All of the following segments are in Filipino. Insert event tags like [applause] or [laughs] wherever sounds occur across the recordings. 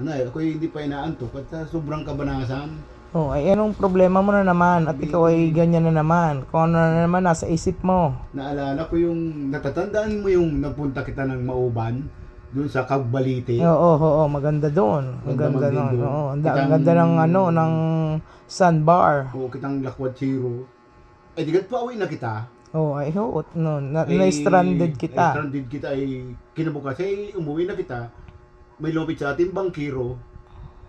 ano eh, ako hindi pa inaantok at ah, sobrang kabanasan. Oh, ay anong problema mo na naman at ikaw ay ganyan na naman. Kung ano na naman nasa isip mo. Naalala ko yung, natatandaan mo yung nagpunta kita ng Mauban, doon sa Kagbalite. Oo, oo, oo, maganda doon. Ang Ganda ganda man din noon. doon. Oo, ang da- ang ganda ng ano ng sandbar. O kitang Lakwat Zero. Eh, digat pa uwi na kita. Oh, ay oo, no, na, na-stranded kita. stranded kita ay kinabukas ay umuwi na kita. May lumapit sa atin bangkiro.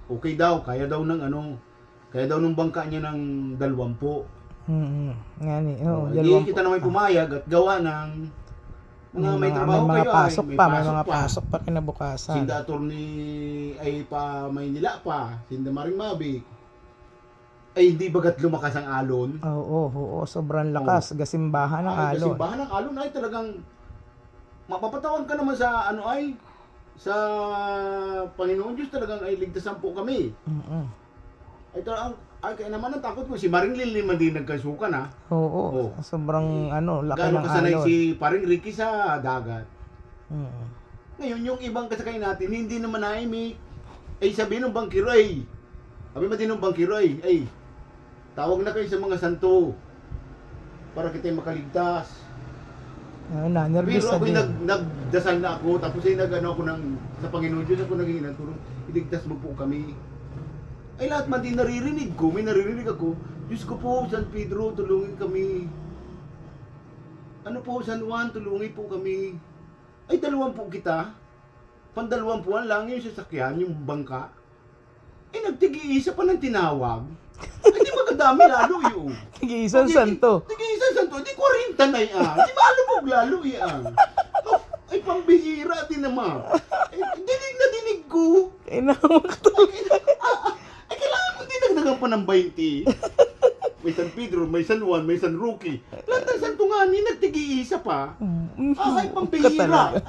Okay daw, kaya daw ng ano, kaya daw nung bangka niya ng dalawampu. Mm. Ngani, oo, Oh, dalawang kita naman pumayag at gawa ng mga may, trabaho may mga kayo pasok ay, pa, may mga pasok pa kinabukasan. Sinda attorney ay pa may nila pa, sinda maring mabik. Ay hindi bagat lumakas ang alon. Oo, oo, oo, sobrang lakas, gasimbahan ng alon. Kasimbahan ng alon ay talagang mapapatawan ka naman sa ano ay sa Panginoon Diyos talagang ay ligtasan po kami. Mm-mm. Ay talagang ay kaya naman ang takot ko si Maring Lil naman din nagkasukan ha. Oo, Oo. sobrang ano, laki Gaano ng kasanay alon. si Paring Ricky sa dagat. Mm. Ngayon yung ibang kasakay natin hindi naman naimik. Ay sabi ng bangkiro ay sabi mo din ng bangkiro ay ay tawag na kayo sa mga santo para kita makaligtas. Ano na, nervous Pero na din. nag, nagdasal na ako, tapos ay nag-ano ako ng, sa Panginoon Diyos ako naging nagtulong, iligtas mo po kami. Ay lahat man din naririnig ko, may naririnig ako, Diyos ko po, San Pedro, tulungin kami. Ano po, San Juan, tulungin po kami. Ay, dalawang po kita. Pandalawampuan lang yung sasakyan, yung bangka. Ay, nagtigi-isa pa ng tinawag. Ay, di magkadami lalo yun. [laughs] Tig-isang santo. Tige isang santo, di 40 na yan. Di ba alam lalo yan? Ay, pambihira din naman. Ay, dinig na dinig ko. Kailangan ka Ay, kailangan mo dinagdagan pa ng 20. May San Pedro, may San Juan, may San Roque. Lahat ng santo nga ni, nagtigi-isa pa. Ah, ay, pambihira.